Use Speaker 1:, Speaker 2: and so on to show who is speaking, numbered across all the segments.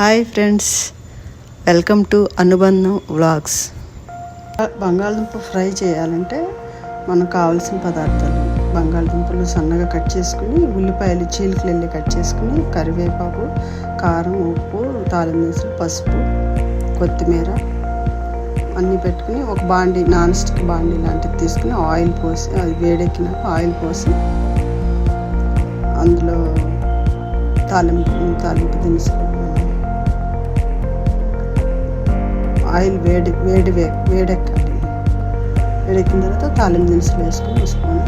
Speaker 1: Hi friends welcome to Anubandham vlogs బంగాళదుంప fry చేయాలంటే మనకు కావాల్సిన పదార్థాలు బంగాళదుంపలు సన్నగా కట్ చేసుకుని ఉల్లిపాయలు చీలికలు వెళ్ళి కట్ చేసుకుని కరివేపాకు కారం ఉప్పు తాలింపు పసుపు కొత్తిమీర అన్నీ పెట్టుకుని ఒక బాండి నాన్ స్టిక్ బాండి లాంటిది తీసుకుని ఆయిల్ పోసి అది వేడెక్కినాక ఆయిల్ పోసి అందులో తాలింపు తాలింపు దినుసులు ఆయిల్ వేడి వేడి వే వేడెక్కాలి. వేడెక్కిన తర్వాత తాలిం దినుసులు వేసుకొని స్పూన్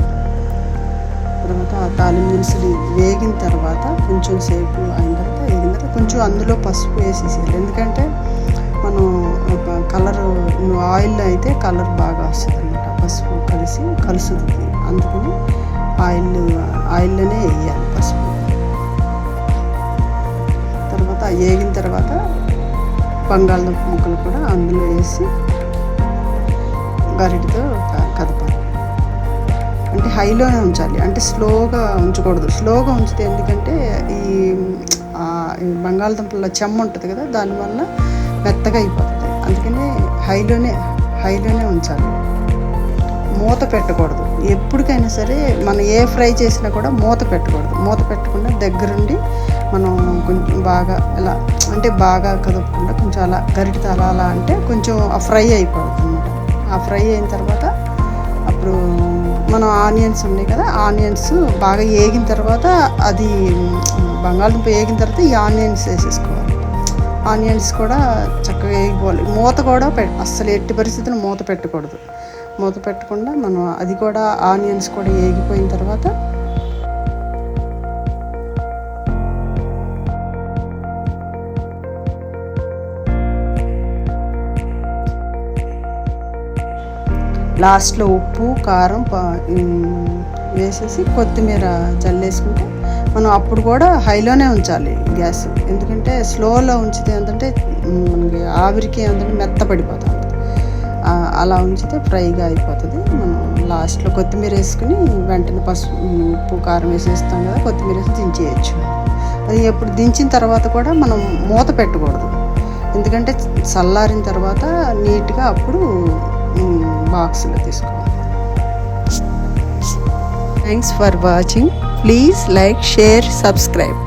Speaker 1: తర్వాత ఆ తాలిం దినుసులు వేగిన తర్వాత కొంచెం సేపు అయిన తర్వాత వేగిన తర్వాత కొంచెం అందులో పసుపు వేసేసేయాలి. ఎందుకంటే మనం ఒక కలర్ ఆయిల్ అయితే కలర్ బాగా వస్తుంది అనమాట పసుపు కలిసి కలుస్తుంది. అందుకని ఆయిల్ ఆయిల్లోనే వేయాలి పసుపు. తర్వాత వేగిన తర్వాత బంగాళదుంప ముక్కలు కూడా అందులో వేసి గరిటితో కదపాలి. అంటే హైలోనే ఉంచాలి. అంటే స్లోగా ఉంచకూడదు. స్లోగా ఉంచితే ఎందుకంటే ఈ బంగాళదుంపల్లో చెమ్మ ఉంటుంది కదా దానివల్ల మెత్తగా అయిపోతుంది. అందుకని హైలోనే హైలోనే ఉంచాలి. మూత పెట్టకూడదు. ఎప్పటికైనా సరే మనం ఏ ఫ్రై చేసినా కూడా మూత పెట్టకూడదు. మూత పెట్టకుండా దగ్గరుండి మనం కొంచెం బాగా ఇలా అంటే బాగా కదపకుండా కొంచెం అలా గరిటితో అలా అలా అంటే కొంచెం ఆ ఫ్రై అయిపోతుంది. అనమాట ఆ ఫ్రై అయిన తర్వాత అప్పుడు మనం ఆనియన్స్ ఉన్నాయి కదా ఆనియన్స్ బాగా వేగిన తర్వాత అది బంగాళదుంప వేగిన తర్వాత ఈ ఆనియన్స్ వేసేసుకోవాలి. ఆనియన్స్ కూడా చక్కగా వేగిపోవాలి మూత కూడా పె అస్సలు ఎట్టి పరిస్థితులు మూత పెట్టకూడదు. మూత పెట్టకుండా మనం అది కూడా ఆనియన్స్ కూడా వేగిపోయిన తర్వాత లాస్ట్లో ఉప్పు కారం వేసేసి కొత్తిమీర జల్లేసుకుంటే మనం అప్పుడు కూడా హైలోనే ఉంచాలి గ్యాస్. ఎందుకంటే స్లోలో ఉంచితే ఏంటంటే మనకి ఆవిరికి ఏంటంటే మెత్తపడిపోతుంది అలా ఉంచితే ఫ్రైగా అయిపోతుంది. మనం లాస్ట్లో కొత్తిమీర వేసుకుని వెంటనే పసుపు ఉప్పు కారం వేసేస్తాం కదా కొత్తిమీర వేసి దించేయచ్చు. అది ఎప్పుడు దించిన తర్వాత కూడా మనం మూత పెట్టకూడదు. ఎందుకంటే చల్లారిన తర్వాత నీట్గా అప్పుడు మార్క్స్లో తీసుకోవాలి thanks for watching please like share subscribe